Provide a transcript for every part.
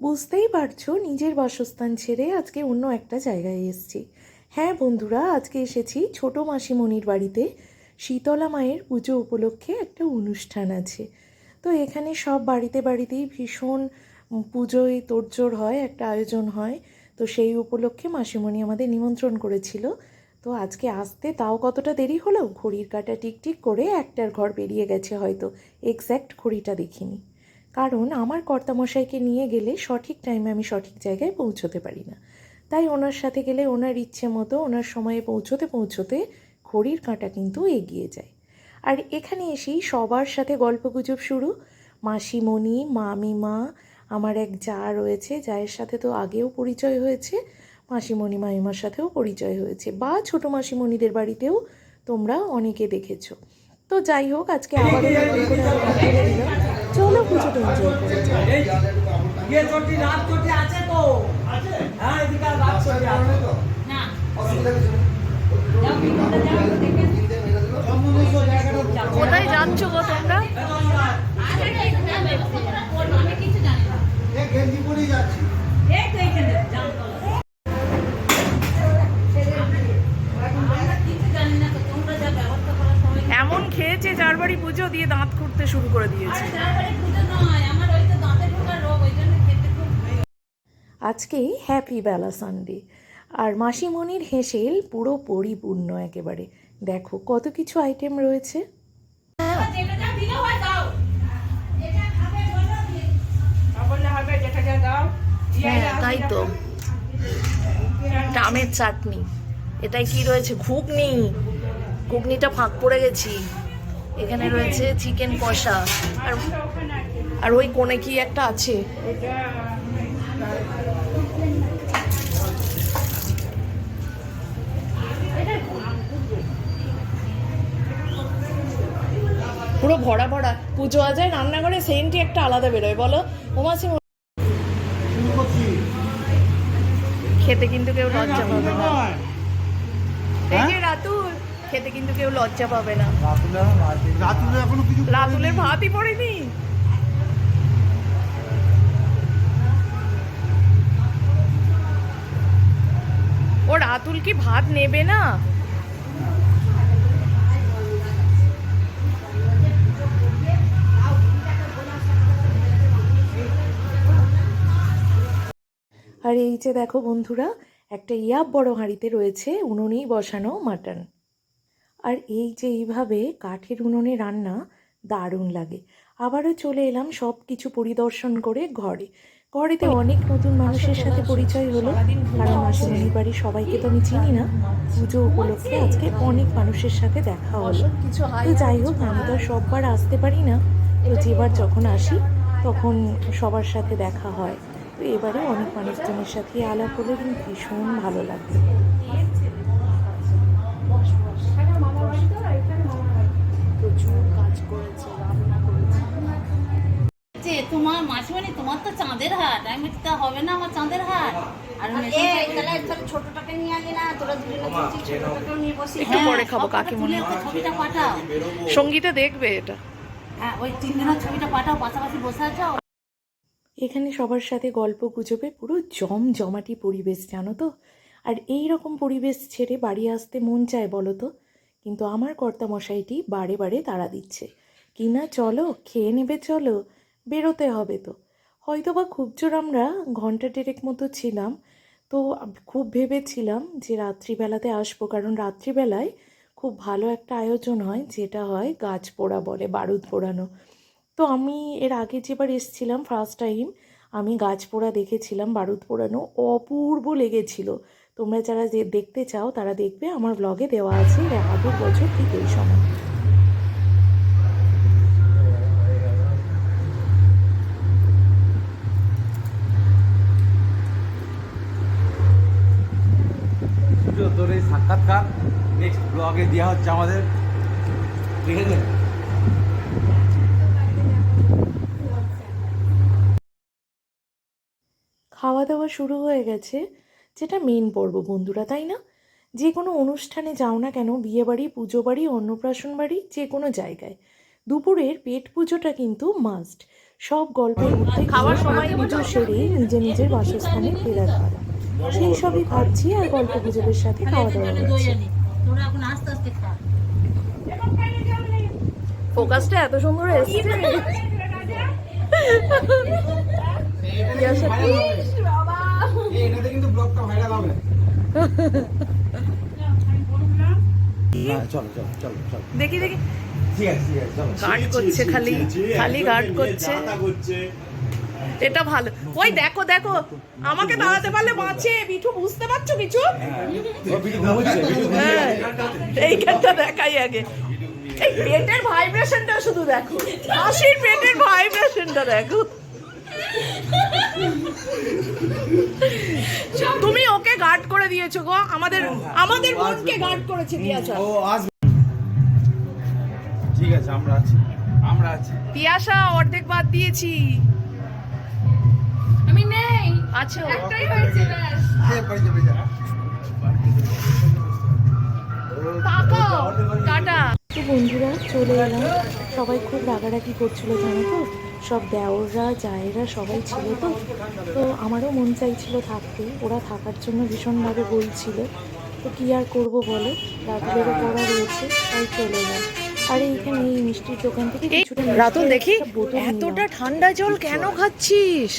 বুঝতেই পারছ, নিজের বাসস্থান ছেড়ে আজকে অন্য একটা জায়গায় এসেছি। হ্যাঁ বন্ধুরা, আজকে এসেছি ছোট মাসিমণির বাড়িতে। শীতলা মায়ের পুজো উপলক্ষে একটা অনুষ্ঠান আছে। তো এখানে সব বাড়িতে বাড়িতেই ভীষণ পুজোয় তোড়জোড় হয়, একটা আয়োজন হয়। তো সেই উপলক্ষে মাসিমণি আমাদের নিমন্ত্রণ করেছিল। তো আজকে আসতে তাও কতটা দেরি হলো? ঘড়ির কাটা টিকটিক করে একটার ঘর বেরিয়ে গেছে হয়তো। এক্স্যাক্ট ঘড়িটা দেখিনি। কারণ আমার কর্তামশাইকে নিয়ে গেলে সঠিক টাইমে আমি সঠিক জায়গায় পৌঁছতে পারি না। তাই ওনার সাথে গেলে ওনার ইচ্ছে মতো ওনার সময়ে পৌঁছতে পৌঁছতে ঘড়ির কাঁটা কিন্তু এগিয়ে যায়। আর এখানে এসেই সবার সাথে গল্পগুজব শুরু। মাসিমণি মামিমা আমার এক যা রয়েছে যায়ের সাথে তো আগেও পরিচয় হয়েছে মাসিমণি মামিমার সাথেও পরিচয় হয়েছে। বা ছোটো মাসিমণিদের বাড়িতেও তোমরা অনেকে দেখেছ। তো যাই হোক আজকে আবারও ছোট হচ্ছে ইয়ে চটি রাত চটি আছে তো। আছে? হ্যাঁ এদিকে রাত চটি আছে। তো না। অসুবিধা কিছু কোথায় যাচ্ছ গো তোমরা? আমি কিছু জানি না। গেঞ্জি পরেই যাচ্ছি। ওই জন্য খেতে খুব আজকে হ্যাপি বেলা সানডে আর মাসিমণির হেসেল পুরো পরিপূর্ণ একেবারে। দেখো কত কিছু আইটেম রয়েছে। হয় হ্যাঁ তাই তো। আমের চাটনি। এটাই কি রয়েছে? ঘুগনি। ঘুগনিটা ফাঁক পড়ে গেছি। এখানে রয়েছে চিকেন কষা। আর আর ওই কোণে কি একটা আছে? পুরো ভরা ভরা। পুজো আজ রান্নাঘরে সেন্টই একটা আলাদা বেরোয় বলো? ওমাসি শুরু খেতে কিন্তু কেউ লজ্জা পাবে না। নয় এই যে রাতুল খেতে কিন্তু কেউ লজ্জা পাবে না। রাতুলে রাতুলের ভাতই পড়েনি। ও রাতুল কি ভাত নেবে না? আর এই যে দেখো বন্ধুরা একটা ইয়াব বড় হাঁড়িতে রয়েছে উনুনেই বসানো মাটন। আর এই যে এইভাবে কাঠের উনুনে রান্না দারুণ লাগে। আবারও চলে এলাম সব কিছু পরিদর্শন করে ঘরে। ঘরেতে অনেক নতুন মানুষের সাথে পরিচয় হলো। কারণ মাসিমণির বাড়ির সবাইকে তো আমি চিনি না। পুজো উপলক্ষে আজকে অনেক মানুষের সাথে দেখা হলো। তো যাই হোক আমি তো সববার আসতে পারি না। তো যেবার যখন আসি তখন সবার সাথে দেখা হয়। তো এবারে অনেক মানুষজনের সাথে আলাপ হলে কিন্তু ভীষণ ভালো লাগল। তো চাঁদের হাট আমি তা হবে না আমার চাঁদের হাট আর ছোটটাকে নিয়ে না তোরা নিয়ে বসি একটু পরে খাব কাকিমণি। ছবিটা পাঠাও। সঙ্গীতা দেখবে এটা। হ্যাঁ ওই তিন দিনের ছবিটা পাঠাও পাশাপাশি বসে আছো। এখানে সবার সাথে গল্প গুজবে পুরো জম জমাটি পরিবেশ জানো তো? আর এই রকম পরিবেশ ছেড়ে বাড়ি আসতে মন চায় বলো তো? কিন্তু আমার কর্তামশাইটি বারে বারে তাড়া দিচ্ছে। কি না চলো খেয়ে নেবে চলো বেরোতে হবে তো। হয়তো বা খুব জোর আমরা ঘণ্টা ডেরেক মতো ছিলাম। তো খুব ভেবেছিলাম যে রাত্রিবেলাতে আসব, কারণ রাত্রিবেলায় খুব ভালো একটা আয়োজন হয়, যেটা হয় গাছ পোড়া বলে, বারুদ পোড়ানো। তো আমি এর আগে যেবার এসেছিলাম ফার্স্ট টাইম আমি গাছ পোড়া দেখেছিলাম, বারুদ পোড়ানো, অপূর্ব লেগেছিল। তোমরা যারা যে দেখতে চাও তারা দেখবে, আমার ব্লগে দেওয়া আছে আগের বছর ঠিক এই সময়। সাক্ষাৎকার নেক্সট ব্লগে দেওয়া হচ্ছে আমাদের। ঠিক আছে? খাওয়া দাওয়া শুরু হয়ে গেছে। যেটা মেন পর্ব বন্ধুরা তাই না? যে কোনো অনুষ্ঠানে যাও না কেন বিয়ে বাড়ি পুজো বাড়ি অন্নপ্রাশন বাড়ি যে কোনো জায়গায়। দুপুরের পেট পুজোটা কিন্তু মাস্ট সব গল্পের মধ্যে খাওয়ার সময় পুজো সেরে নিজে নিজের বাসস্থানে ফেরার পালা। সেই সবই ভাবছি আর গল্প গুজবের সাথে খাওয়া দাওয়া দই হচ্ছে আনি তোরা এখন আস্তে আস্তে খা ফোকাসটা এত সুন্দর এসছে এটাতে কিন্তু ব্লগটা ভাইরাল হবে না চলো চলো চলো চলো দেখি দেখি ঠিক আছে ঠিক আছে চলো গার্ড করছে খালি খালি গার্ড করছে এটা ভালো। ওই দেখো দেখো। আমাকে দাঁড়াতে পারলে বাঁচে। বিঠু বুঝতে পারছ কিছু? হ্যাঁ। এইখানটা দেখাই আগে। এই পেটের ভাইব্রেশনটা শুধু দেখো। হাসির পেটের ভাইব্রেশনটা দেখো। তুমি ওকে গার্ড করে দিয়েছ গো। আমাদের আমাদের বোনকে গার্ড করেছে দিয়াছা ঠিক আছে আমরা আছি। আমরা আছি। তিয়াশা অর্ধেক বাদ দিয়েছি। আমি নেই। আছো একটাই হয়েছে ব্যাস। টাটা। তো বন্ধুরা চলে এলাম। সবাই খুব রাগারাগি করছিল জানো তো? সব দেওররা জায়েরা সবাই ছিল তো? তো আমারও মন চাইছিল থাকতে। ওরা থাকার জন্য ভীষণভাবে বলছিল। তো কি আর করব বলো? রাতুলেরও পড়া রয়েছে তাই চলে এলাম। আর এইখানে এই মিষ্টির দোকান থেকে কিছুটা রাতুল দেখি এতটা ঠান্ডা জল কেন খাচ্ছিস?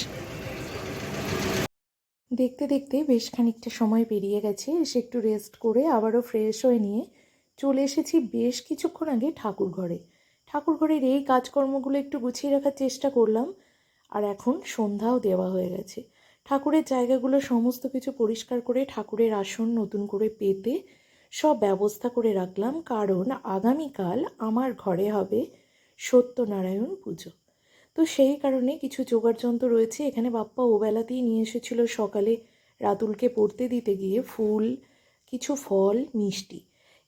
দেখতে দেখতে বেশ খানিকটা সময় পেরিয়ে গেছে। এসে একটু রেস্ট করে আবারও ফ্রেশ হয়ে নিয়ে চলে এসেছি বেশ কিছুক্ষণ আগে ঠাকুর ঘরে। ঠাকুর ঘরের এই কাজকর্মগুলো একটু গুছিয়ে রাখার চেষ্টা করলাম আর এখন সন্ধ্যাও দেওয়া হয়ে গেছে। ঠাকুরের জায়গাগুলো সমস্ত কিছু পরিষ্কার করে ঠাকুরের আসন নতুন করে পেতে সব ব্যবস্থা করে রাখলাম। কারণ আগামীকাল আমার ঘরে হবে সত্যনারায়ণ পুজো। তো সেই কারণে কিছু জোগাড় যন্ত্র রয়েছে। এখানে বাপ্পা ওবেলাতেই নিয়ে এসেছিল সকালে রাতুলকে পড়তে দিতে গিয়ে ফুল, কিছু ফল, মিষ্টি।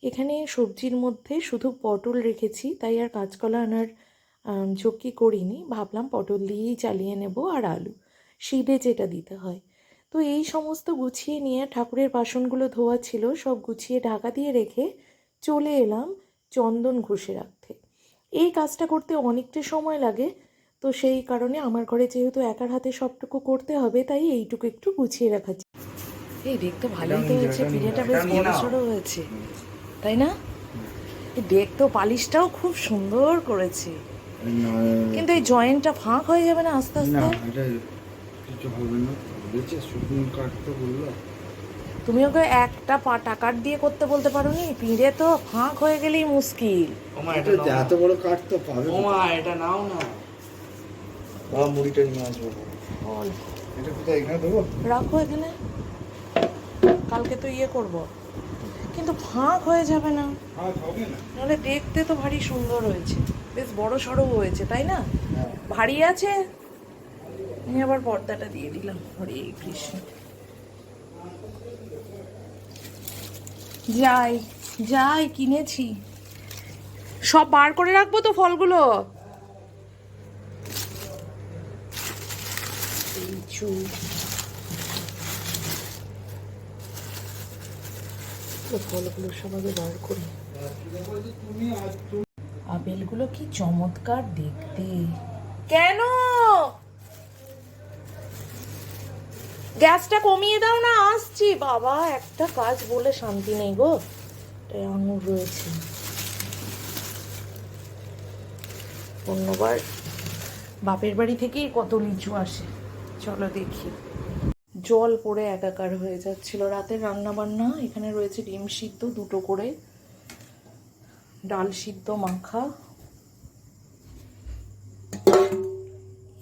এখানে সবজির মধ্যে শুধু পটল রেখেছি, তাই আর কাঁচকলা আনার ঝক্কি করিনি। ভাবলাম পটল দিয়েই চালিয়ে নেব আর আলু সিদে যেটা দিতে হয়। তো এই সমস্ত গুছিয়ে নিয়ে ঠাকুরের বাসনগুলো ধোয়া ছিল, সব গুছিয়ে ঢাকা দিয়ে রেখে চলে এলাম চন্দন ঘষে রাখতে। এই কাজটা করতে অনেকটা সময় লাগে তো সেই কারণে আমার ঘরে যেহেতু একার হাতে সবটুকু করতে হবে তাই এইটুকু একটু গুছিয়ে রাখা এই দেখতে ভালোই তো হয়েছে পিড়েটা বেশ বড় সড়ো হয়েছে। তাই না? এই দেখতো পালিশটাও খুব সুন্দর করেছে। কিন্তু এই জয়েন্টটা ফাঁক হয়ে যাবে না আস্তে না আস্তে? এটা কিছু হবে না। বলেছে শুকনো কাঠ তো বলল। তুমি ওকে একটা পা টাকার দিয়ে করতে বলতে পারো নি পিঁড়ে তো ফাঁক হয়ে গেলেই মুশকিল। এটা এত বড় কাঠ তো পাবে ওমা এটা নাও না। মুড়িটা নিয়ে আসব। এটা কোথায়? এখানে দেবো? রাখো এখানে। কালকে তো ইয়ে করব। কিন্তু ফাঁক হয়ে যাবে না। নাহলে দেখতে তো ভারী সুন্দর হয়েছে। বেশ বড় সড়ো হয়েছে তাই না? হ্যাঁ। ভারী আছে? আমি আবার পর্দাটা দিয়ে দিলাম। হরে কৃষ্ণ। যাই যাই কিনেছি। সব বার করে রাখব তো ফলগুলো? তো ফলগুলো আপেলগুলো কি চমৎকার দেখতে। কেন? গ্যাসটা কমিয়ে দাও না, আসছি। বাবা, একটা কাজ বলে শান্তি নেই গো। আঙুর রয়েছে। অন্যবার বাপের বাড়ি থেকেই কত লিচু আসে। চলো দেখি। জল পড়ে একাকার হয়ে যাচ্ছিল। রাতের রান্না বান্না এখানে রয়েছে ডিম সিদ্ধ, দুটো করে ডাল সিদ্ধ মাখা।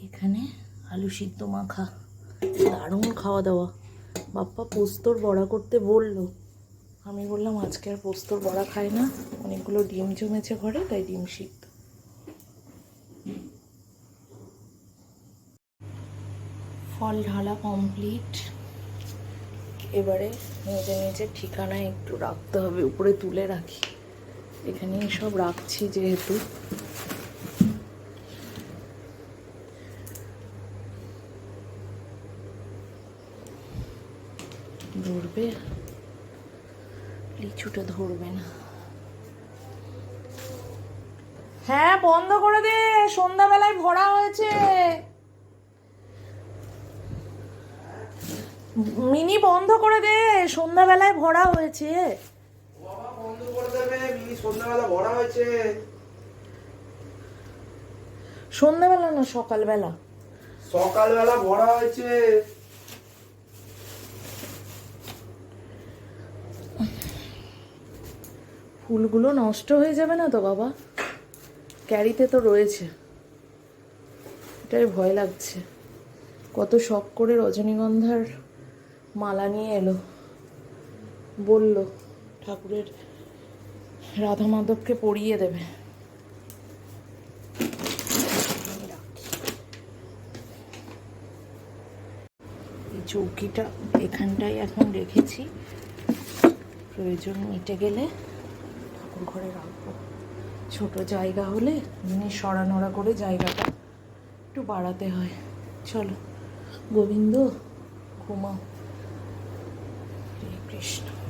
এখানে আলু সিদ্ধ মাখা। দারুণ খাওয়া দাওয়া বাপ্পা পোস্তর বড়া করতে বলল। আমি বললাম, আজকে আর পোস্তর বড়া খাই না। অনেকগুলো ডিম জমেছে ঘরে, তাই ডিম সিদ্ধ ফল ঢালা কমপ্লিট এবারে নিজে নিজের ঠিকানায় একটু রাখতে হবে, উপরে তুলে রাখি। এখানে সব রাখছি যেহেতু। ধরবে? লিচুটা ধরবে না। হ্যাঁ বন্ধ করে দে, সন্ধ্যাবেলায় ভরা হয়েছে। মিনি বন্ধ করে দে সন্ধ্যাবেলায় ভরা হয়েছে। বাবা বন্ধ করে দেবে মিনি সন্ধ্যাবেলা ভরা হয়েছে। সন্ধ্যাবেলা না সকালবেলা? সকালবেলা ভরা হয়েছে। ফুলগুলো নষ্ট হয়ে যাবে না তো বাবা? ক্যারিতে তো রয়েছে। এটাই ভয় লাগছে। কত শখ করে রজনীগন্ধার মালা নিয়ে এলো। বলল, ঠাকুরের রাধা মাধবকে পরিয়ে দেবে। এই চৌকিটা এখানটায় এখন রেখেছি। প্রয়োজন মিটে গেলে ঠাকুর ঘরে রাখব। ছোট জায়গা হলে জিনিস সরানোড়া করে জায়গাটা একটু বাড়াতে হয়। চলো, গোবিন্দ, ঘুমাও। হরে কৃষ্ণ